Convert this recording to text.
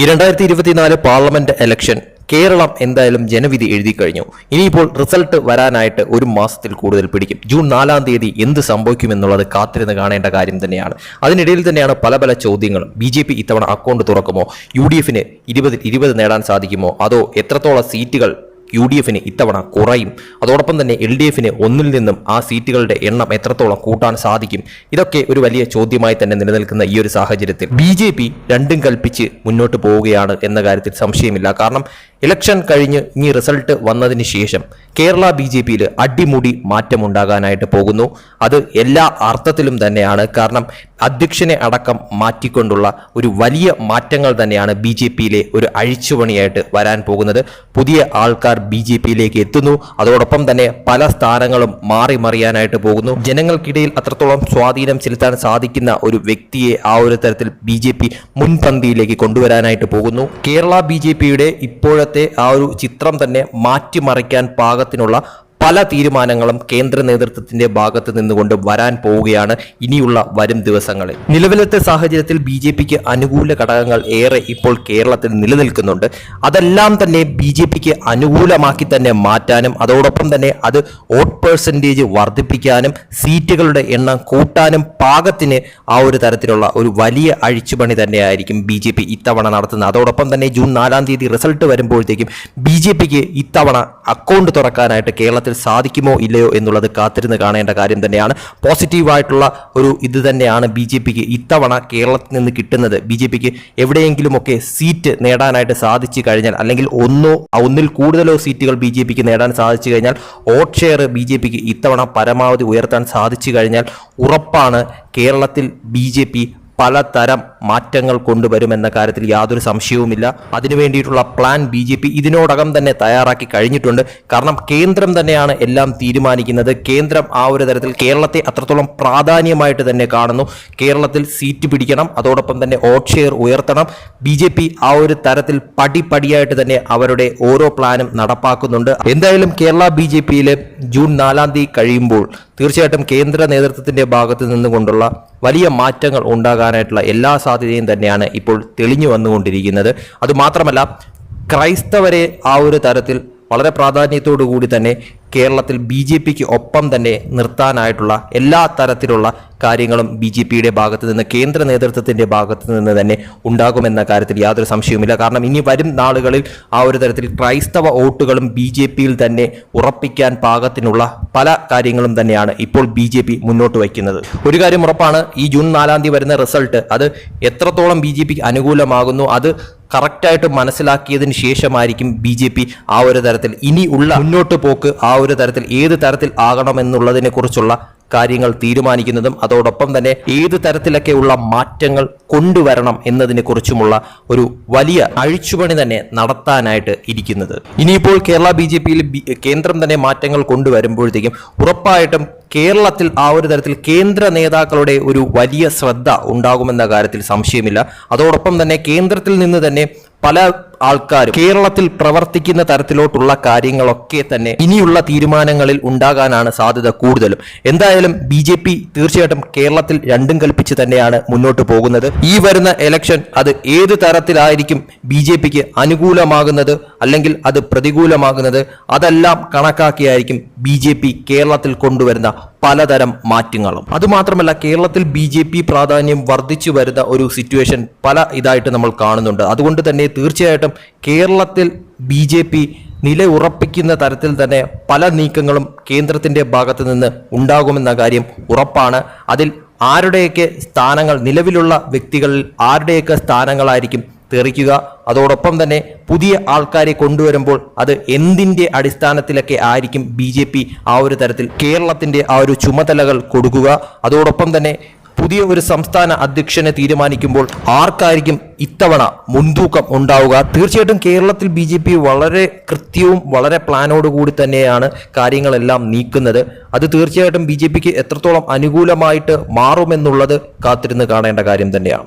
ഈ രണ്ടായിരത്തി ഇരുപത്തിനാല് പാർലമെന്റ് ഇലക്ഷൻ കേരളം എന്തായാലും ജനവിധി എഴുതി കഴിഞ്ഞു. ഇനിയിപ്പോൾ റിസൾട്ട് വരാനായിട്ട് ഒരു മാസത്തിൽ കൂടുതൽ പിടിക്കും. ജൂൺ നാലാം തീയതി എന്ത് സംഭവിക്കുമെന്നുള്ളത് കാത്തിരുന്ന് കാണേണ്ട കാര്യം തന്നെയാണ്. അതിനിടയിൽ തന്നെയാണ് പല പല ചോദ്യങ്ങളും. ബി ജെ പി ഇത്തവണ അക്കൗണ്ട് തുറക്കുമോ? യു ഡി എഫിന് ഇരുപതിൽ ഇരുപത് നേടാൻ സാധിക്കുമോ? അതോ എത്രത്തോളം സീറ്റുകൾ യു ഡി എഫിന് ഇത്തവണ കുറയും. അതോടൊപ്പം തന്നെ എൽ ഡി എഫിന് ഒന്നിൽ നിന്നും ആ സീറ്റുകളുടെ എണ്ണം എത്രത്തോളം കൂട്ടാൻ സാധിക്കും? ഇതൊക്കെ ഒരു വലിയ ചോദ്യമായി തന്നെ നിലനിൽക്കുന്ന ഈ ഒരു സാഹചര്യത്തിൽ ബി ജെ പി രണ്ടും കൽപ്പിച്ച് മുന്നോട്ട് പോവുകയാണ് എന്ന കാര്യത്തിൽ സംശയമില്ല. കാരണം ഇലക്ഷൻ കഴിഞ്ഞ് ഇനി റിസൾട്ട് വന്നതിന് ശേഷം കേരള ബി ജെ പിയിൽ അടിമുടി മാറ്റമുണ്ടാകാനായിട്ട് പോകുന്നു. അത് എല്ലാ അർത്ഥത്തിലും തന്നെയാണ്. കാരണം അധ്യക്ഷനെ അടക്കം മാറ്റിക്കൊണ്ടുള്ള ഒരു വലിയ മാറ്റങ്ങൾ തന്നെയാണ് ബി ജെ പിയിലെ ഒരു അഴിച്ചുപണിയായിട്ട് വരാൻ പോകുന്നത്. പുതിയ ആൾക്കാർ ബി ജെ പിയിലേക്ക് എത്തുന്നു. അതോടൊപ്പം തന്നെ പല സ്ഥാനങ്ങളും മാറി മറിയാനായിട്ട് പോകുന്നു. ജനങ്ങൾക്കിടയിൽ അത്രത്തോളം സ്വാധീനം ചെലുത്താൻ സാധിക്കുന്ന ഒരു വ്യക്തിയെ ആ ഒരു തരത്തിൽ ബി ജെ പി മുൻപന്തിയിലേക്ക് കൊണ്ടുവരാനായിട്ട് പോകുന്നു. കേരള ബി ജെ പിയുടെ ഇപ്പോഴത്തെ ആ ഒരു ചിത്രം തന്നെ മാറ്റിമറിക്കാൻ പാകത്തിനുള്ള പല തീരുമാനങ്ങളും കേന്ദ്ര നേതൃത്വത്തിന്റെ ഭാഗത്ത് നിന്നുകൊണ്ട് വരാൻ പോവുകയാണ് ഇനിയുള്ള വരും ദിവസങ്ങളിൽ. നിലവിലത്തെ സാഹചര്യത്തിൽ ബി ജെ പിക്ക് അനുകൂല ഘടകങ്ങൾ ഏറെ ഇപ്പോൾ കേരളത്തിൽ നിലനിൽക്കുന്നുണ്ട്. അതെല്ലാം തന്നെ ബി ജെ പിക്ക് അനുകൂലമാക്കി തന്നെ മാറ്റാനും അതോടൊപ്പം തന്നെ അത് വോട്ട് പേഴ്സന്റേജ് വർദ്ധിപ്പിക്കാനും സീറ്റുകളുടെ എണ്ണം കൂട്ടാനും പാകത്തിന് ആ ഒരു തരത്തിലുള്ള ഒരു വലിയ അഴിച്ചുപണി തന്നെയായിരിക്കും ബി ജെ പി ഇത്തവണ നടത്തുന്നത്. അതോടൊപ്പം തന്നെ ജൂൺ നാലാം തീയതി റിസൾട്ട് വരുമ്പോഴത്തേക്കും ബി ജെ പിക്ക് ഇത്തവണ അക്കൗണ്ട് തുറക്കാനായിട്ട് കേരളത്തിൽ സാധിക്കുമോ ഇല്ലയോ എന്നുള്ളത് കാത്തിരുന്ന് കാണേണ്ട കാര്യം തന്നെയാണ്. പോസിറ്റീവായിട്ടുള്ള ഒരു ഇത് തന്നെയാണ് ബി ജെ പിക്ക് ഇത്തവണ കേരളത്തിൽ നിന്ന് കിട്ടുന്നത്. ബി ജെ പിക്ക് എവിടെയെങ്കിലുമൊക്കെ സീറ്റ് നേടാനായിട്ട് സാധിച്ചു കഴിഞ്ഞാൽ അല്ലെങ്കിൽ ഒന്നോ ഒന്നിൽ കൂടുതലോ സീറ്റുകൾ ബി ജെ പിക്ക് നേടാൻ സാധിച്ചു കഴിഞ്ഞാൽ വോട്ട് ഷെയർ ബി ജെ പിക്ക് ഇത്തവണ പരമാവധി ഉയർത്താൻ സാധിച്ചു കഴിഞ്ഞാൽ ഉറപ്പാണ് കേരളത്തിൽ ബി ജെ പി പലതരം മാറ്റങ്ങൾ കൊണ്ടുവരുമെന്ന കാര്യത്തിൽ യാതൊരു സംശയവുമില്ല. അതിനു വേണ്ടിയിട്ടുള്ള പ്ലാൻ ബി ജെ പി ഇതിനോടകം തന്നെ തയ്യാറാക്കി കഴിഞ്ഞിട്ടുണ്ട്. കാരണം കേന്ദ്രം തന്നെയാണ് എല്ലാം തീരുമാനിക്കുന്നത്. കേന്ദ്രം ആ ഒരു തരത്തിൽ കേരളത്തെ അത്രത്തോളം പ്രാധാന്യമായിട്ട് തന്നെ കാണുന്നു. കേരളത്തിൽ സീറ്റ് പിടിക്കണം അതോടൊപ്പം തന്നെ വോട്ട് ഷെയർ ഉയർത്തണം. ബി ജെ പി ആ ഒരു തരത്തിൽ പടിപടിയായിട്ട് തന്നെ അവരുടെ ഓരോ പ്ലാനും നടപ്പാക്കുന്നുണ്ട്. എന്തായാലും കേരള ബി ജെ പിയിൽ ജൂൺ നാലാം തീയതി കഴിയുമ്പോൾ തീർച്ചയായിട്ടും കേന്ദ്ര നേതൃത്വത്തിന്റെ ഭാഗത്ത് നിന്നുകൊണ്ടുള്ള വലിയ മാറ്റങ്ങൾ ഉണ്ടാകാനായിട്ടുള്ള എല്ലാ സാധ്യതയും തന്നെയാണ് ഇപ്പോൾ തെളിഞ്ഞു വന്നുകൊണ്ടിരിക്കുന്നത്. അതുമാത്രമല്ല ക്രൈസ്തവരെ ആ ഒരു തരത്തിൽ വളരെ പ്രാധാന്യത്തോടു കൂടി തന്നെ കേരളത്തിൽ ബി ജെ പിക്ക് ഒപ്പം തന്നെ നിർത്താനായിട്ടുള്ള എല്ലാ തരത്തിലുള്ള കാര്യങ്ങളും ബി ജെ പിയുടെ ഭാഗത്ത് നിന്ന് കേന്ദ്ര നേതൃത്വത്തിന്റെ ഭാഗത്ത് നിന്ന് തന്നെ ഉണ്ടാകുമെന്ന കാര്യത്തിൽ യാതൊരു സംശയവുമില്ല. കാരണം ഇനി വരും നാളുകളിൽ ആ ഒരു തരത്തിൽ ക്രൈസ്തവ വോട്ടുകളും ബി ജെ പിയിൽ തന്നെ ഉറപ്പിക്കാൻ പാകത്തിനുള്ള പല കാര്യങ്ങളും തന്നെയാണ് ഇപ്പോൾ ബി ജെ പി മുന്നോട്ട് വയ്ക്കുന്നത്. ഒരു കാര്യം ഉറപ്പാണ് ഈ ജൂൺ നാലാം തീയതി വരുന്ന റിസൾട്ട് അത് എത്രത്തോളം ബി ജെ പിക്ക് അനുകൂലമാകുന്നു അത് കറക്റ്റായിട്ട് മനസ്സിലാക്കിയതിന് ശേഷമായിരിക്കും ബി ജെ പി ആ ഒരു തരത്തിൽ ഇനി ഉള്ള മുന്നോട്ട് പോക്ക് ആ ഒരു തരത്തിൽ ഏത് തരത്തിൽ ആകണമെന്നുള്ളതിനെ കുറിച്ചുള്ള കാര്യങ്ങൾ തീരുമാനിക്കുന്നതും അതോടൊപ്പം തന്നെ ഏത് തരത്തിലൊക്കെയുള്ള മാറ്റങ്ങൾ കൊണ്ടുവരണം എന്നതിനെ കുറിച്ചുമുള്ള ഒരു വലിയ അഴിച്ചുപണി തന്നെ നടത്താനായിട്ട് ഇരിക്കുന്നത്. ഇനിയിപ്പോൾ കേരള ബി ജെ പിയിൽ കേന്ദ്രം തന്നെ മാറ്റങ്ങൾ കൊണ്ടുവരുമ്പോഴത്തേക്കും ഉറപ്പായിട്ടും കേരളത്തിൽ ആ ഒരു തരത്തിൽ കേന്ദ്ര നേതാക്കളുടെ ഒരു വലിയ ശ്രദ്ധ ഉണ്ടാകുമെന്ന കാര്യത്തിൽ സംശയമില്ല. അതോടൊപ്പം തന്നെ കേന്ദ്രത്തിൽ നിന്ന് തന്നെ പല ആൾക്കാരും കേരളത്തിൽ പ്രവർത്തിക്കുന്ന തരത്തിലോട്ടുള്ള കാര്യങ്ങളൊക്കെ തന്നെ ഇനിയുള്ള തീരുമാനങ്ങളിൽ ഉണ്ടാകാനാണ് സാധ്യത കൂടുതലും. എന്തായാലും ബി ജെ പി തീർച്ചയായിട്ടും കേരളത്തിൽ രണ്ടും കൽപ്പിച്ച് തന്നെയാണ് മുന്നോട്ട് പോകുന്നത്. ഈ വരുന്ന എലക്ഷൻ അത് ഏത് തരത്തിലായിരിക്കും ബി ജെ പിക്ക് അനുകൂലമാകുന്നത് അല്ലെങ്കിൽ അത് പ്രതികൂലമാകുന്നത് അതെല്ലാം കണക്കാക്കിയായിരിക്കും ബി ജെ പി കേരളത്തിൽ കൊണ്ടുവരുന്ന പലതരം മാറ്റങ്ങളും. അതുമാത്രമല്ല കേരളത്തിൽ ബി ജെ പി പ്രാധാന്യം വർദ്ധിച്ചു വരുന്ന ഒരു സിറ്റുവേഷൻ പല ഇതായിട്ട് നമ്മൾ കാണുന്നുണ്ട്. അതുകൊണ്ട് തന്നെ തീർച്ചയായിട്ടും കേരളത്തിൽ ബി ജെ പി നിലയുറപ്പിക്കുന്ന തരത്തിൽ തന്നെ പല നീക്കങ്ങളും കേന്ദ്രത്തിന്റെ ഭാഗത്ത് നിന്ന് ഉണ്ടാകുമെന്ന കാര്യം ഉറപ്പാണ്. അതിൽ ആരുടെയൊക്കെ സ്ഥാനങ്ങൾ നിലവിലുള്ള വ്യക്തികളിൽ ആരുടെയൊക്കെ സ്ഥാനങ്ങളായിരിക്കും തെറിക്കുക. അതോടൊപ്പം തന്നെ പുതിയ ആൾക്കാരെ കൊണ്ടുവരുമ്പോൾ അത് എന്തിന്റെ അടിസ്ഥാനത്തിലൊക്കെ ആയിരിക്കും ബി ആ ഒരു തരത്തിൽ കേരളത്തിന്റെ ആ ഒരു ചുമതലകൾ കൊടുക്കുക. അതോടൊപ്പം തന്നെ പുതിയ ഒരു സംസ്ഥാന അധ്യക്ഷനെ തീരുമാനിക്കുമ്പോൾ ആർക്കായിരിക്കും ഇത്തവണ മുൻതൂക്കം ഉണ്ടാവുക? തീർച്ചയായിട്ടും കേരളത്തിൽ ബി ജെ പി വളരെ കൃത്യവും വളരെ പ്ലാനോടുകൂടി തന്നെയാണ് കാര്യങ്ങളെല്ലാം നീക്കുന്നത്. അത് തീർച്ചയായിട്ടും ബി ജെ പിക്ക് എത്രത്തോളം അനുകൂലമായിട്ട് മാറുമെന്നുള്ളത് കാത്തിരുന്ന് കാണേണ്ട കാര്യം തന്നെയാണ്.